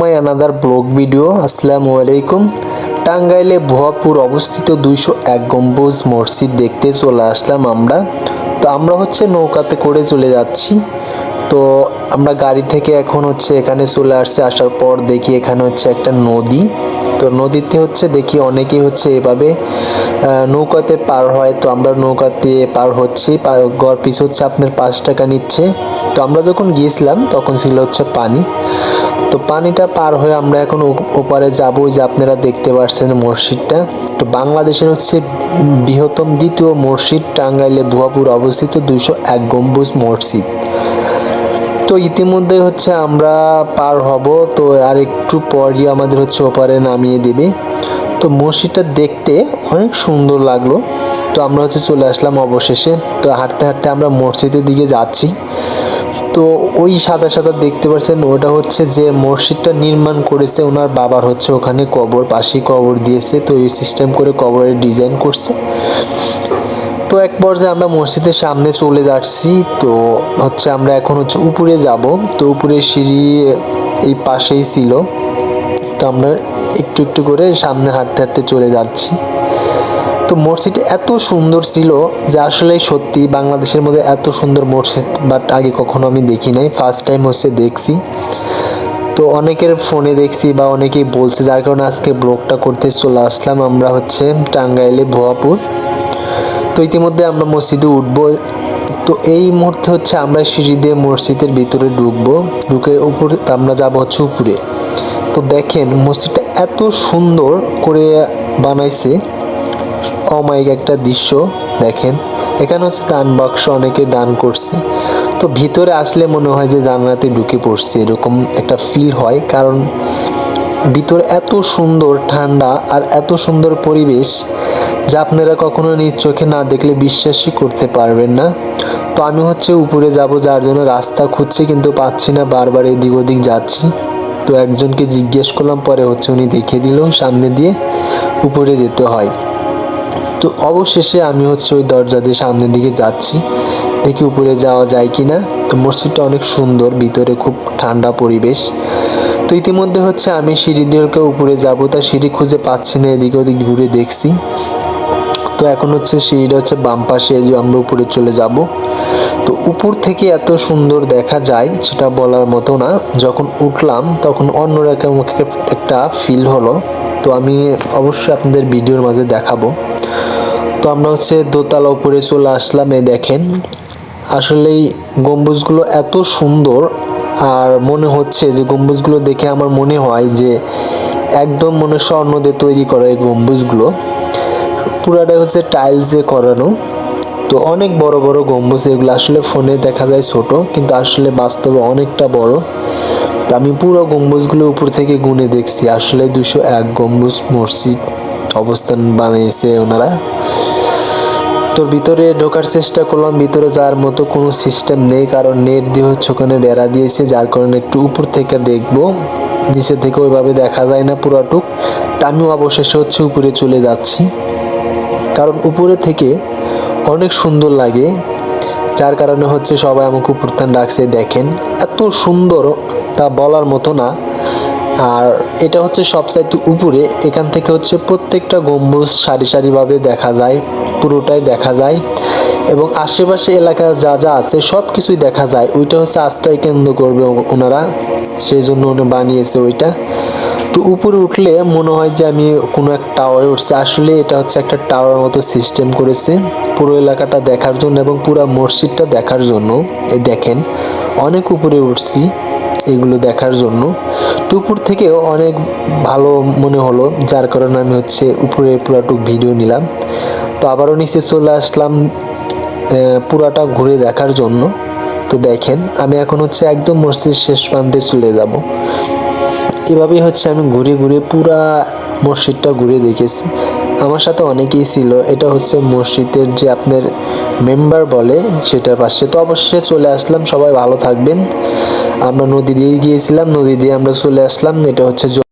মাই another blog video আসসালামু আলাইকুম টাঙ্গাইলে ভুয়াপুর অবস্থিত দুইশো এক গম্বুজ মসজিদ দেখতে চলে আসলাম আমরা। তো আমরা হচ্ছে নৌকাতে করে চলে যাচ্ছি। তো আমরা গাড়ি থেকে এখন হচ্ছে এখানে চলে আসছে, আসার পর দেখি এখানে হচ্ছে একটা নদী। তো নদীতে হচ্ছে দেখি অনেকেই হচ্ছে এভাবে নৌকাতে পার হয়। তো আমরা নৌকাতে পার হচ্ছি গড় পিস হচ্ছে আপনার পাঁচ টাকা নিচ্ছে। তো আমরা যখন গিয়েছিলাম তখন ছিল হচ্ছে পানি। তো পানিটা পার হয়ে আমরা এখন ওপারে যাব যে আপনারা দেখতে পাচ্ছেন মসজিদটা। তো বাংলাদেশের হচ্ছে বৃহত্তম দ্বিতীয় মসজিদ টাঙ্গাইলে ধোয়াপুর অবস্থিত দুইশো এক গম্বুজ মসজিদ। তো ইতিমধ্যে হচ্ছে আমরা পার হব, তো আর একটু পরই আমাদের হচ্ছে ওপারে নামিয়ে দেবে। তো মসজিদটা দেখতে অনেক সুন্দর লাগল। তো আমরা হচ্ছে চলে আসলাম অবশেষে। তো হাঁটতে হাঁটতে আমরা মসজিদের দিকে যাচ্ছি। তো ওই সাদা সাদা দেখতে পাচ্ছেন, ওটা হচ্ছে যে মসজিদটা নির্মাণ করেছে ওনার বাবার হচ্ছে ওখানে কবর পাশেই কবর দিয়েছে, তো এই সিস্টেম করে কবরের ডিজাইন করছে। তো এক পর্যায়ে আমরা মসজিদের সামনে চলে যাচ্ছি, তো হচ্ছে আমরা এখন হচ্ছে উপরে যাব। তো উপরে সিঁড়ি এই পাশেই ছিল। তো আমরা একটু একটু করে সামনে হাঁটতে হাঁটতে চলে যাচ্ছি। তো মসজিদ এত সুন্দর ছিল যে আসলে সত্যি বাংলাদেশের মধ্যে এত সুন্দর মসজিদ বাট আগে কখনো আমি দেখি নাই। ফার্স্ট টাইম হচ্ছে দেখছি। তো অনেকের ফোনে দেখছি বা অনেকেই বলছে, যার কারণে আজকে ব্লগটা করতে চলে আসলাম আমরা হচ্ছে টাঙ্গাইলে ভুয়াপুর। তো ইতিমধ্যে আমরা মসজিদে উঠবো। তো এই মুহূর্তে হচ্ছে আমরা সিঁড়ি দিয়ে মসজিদের ভিতরে ঢুকবো। ঢুকে উপর, আমরা যাব হচ্ছে উপরে। তো দেখেন, মসজিদটা এত সুন্দর করে বানাইছে। অমায়িক একটা দৃশ্য দেখেন। এখানে হচ্ছে দান বাক্স, অনেকে দান করছে। তো ভিতরে আসলে মনে হয় যে জান্নাতে ঢুকে পড়ছে, এরকম একটা ফিল হয়। কারণ ভিতরে এত সুন্দর ঠান্ডা আর এত সুন্দর পরিবেশ যা আপনারা কখনো নিজ চোখে না দেখলে বিশ্বাসই করতে পারবেন না। তো আমি হচ্ছে উপরে যাব, যার জন্য রাস্তা খুঁজছি কিন্তু পাচ্ছি না, বারবার এদিক ওদিক যাচ্ছি। তো একজনকে জিজ্ঞেস করলাম, পরে হচ্ছে উনি দেখিয়ে দিল, সামনে দিয়ে উপরে যেতে হয়। তো অবশেষে আমি হচ্ছে ওই দরজা দিয়ে সামনের দিকে যাচ্ছি। দেখি উপরে যাওয়া যায় কি না তো মসজিদটা অনেক সুন্দর, ভিতরে খুব ঠান্ডা পরিবেশ। তো ইতিমধ্যে হচ্ছে আমি সিঁড়ি দিয়ে উপরে যাব, তা সিঁড়ি খুঁজে পাচ্ছি না, এদিকে ওদিক ঘুরে দেখছি। তো এখন হচ্ছে সিঁড়িটা হচ্ছে বাম পাশে যে আমরা উপরে চলে যাব। তো উপর থেকে এত সুন্দর দেখা যায়, সেটা বলার মতো না। যখন উঠলাম, তখন অন্যরকম একটা ফিল হলো। তো আমি অবশ্যই আপনাদের ভিডিওর মাঝে দেখাবো। তো আমরা হচ্ছে দোতলা উপরে চলে আসলাম, এই দেখেন। আসলেই গম্বুজগুলো এত সুন্দর, আর মনে হচ্ছে যে গম্বুজগুলো দেখে আমার মনে হয় যে একদম মনে স্বর্ণ দিয়ে তৈরি করা এই গম্বুজগুলো। পুরাটাই হচ্ছে টাইলস দিয়ে করানো। তো অনেক বড় বড় গম্বুজ, এগুলো আসলে ফোনে দেখা যায় ছোট, কিন্তু আসলে বাস্তবে অনেকটা বড়। তো আমি পুরো গম্বুজগুলো উপর থেকে গুনে দেখছি। আসলে দুশো এক গম্বুজ মসজিদ অবস্থান বানিয়েছে ওনারা। তো ভিতরে ঢোকার চেষ্টা করলাম, ভিতরে যাওয়ার মতো কোনো সিস্টেম নেই, কারণ নেট দিয়ে হচ্ছে ওখানে বেড়া দিয়েছে, যার কারণে একটু উপর থেকে দেখব। নিচে থেকে ওইভাবে দেখা যায় না পুরাটুক। তা আমিও অবশেষে হচ্ছে উপরে চলে যাচ্ছি। কারণ উপরে থেকে অনেক সুন্দর লাগে। যার কারণে হচ্ছে সবাই আমাকে উপরস্থান ডাকছে দেখেন। এত সুন্দর তা বলার মতো না। আর এটা হচ্ছে সবচাইতে উপরে, এখান থেকে হচ্ছে প্রত্যেকটা গম্বুজ সারি সারিভাবে দেখা যায়, পুরোটাই দেখা যায় এবং আশেপাশে এলাকা যা যা আছে সব কিছুই দেখা যায়। ওইটা হচ্ছে আস্থায় কেন্দ্র করবে ওনারা সেই জন্য উনি বানিয়েছে ওইটা। তো উপরে উঠলে মনে হয় যে আমি কোনো এক টাওয়ারে উঠছি। আসলে এটা হচ্ছে একটা টাওয়ার মতো সিস্টেম করেছে পুরো এলাকাটা দেখার জন্য এবং পুরো মসজিদটা দেখার জন্য। এই দেখেন, অনেক উপরে উঠছি। এগুলো দেখার জন্য। তো উপর থেকেও অনেক ভালো মনে হলো, যার কারণে আমি হচ্ছে উপরে পুরাটুক ভিডিও নিলাম। তো আবারও নিচে চলে আসলাম পুরাটা ঘুরে দেখার জন্য। তো দেখেন, আমি এখন হচ্ছে একদম মসজিদ শেষ প্রান্তে চলে যাব। এভাবেই হচ্ছে আমি ঘুরে ঘুরে পুরা মসজিদটা ঘুরে দেখেছি। আমার সাথে অনেকেই ছিল। এটা হচ্ছে মসজিদের যে আপনার মেম্বার বলে সেটার পাশে। তো অবশ্যই চলে আসলাম। সবাই ভালো থাকবেন। আমরা নদী দিয়ে গিয়েছিলাম। নদী দিয়ে আমরা চলে আসলাম। এটা হচ্ছে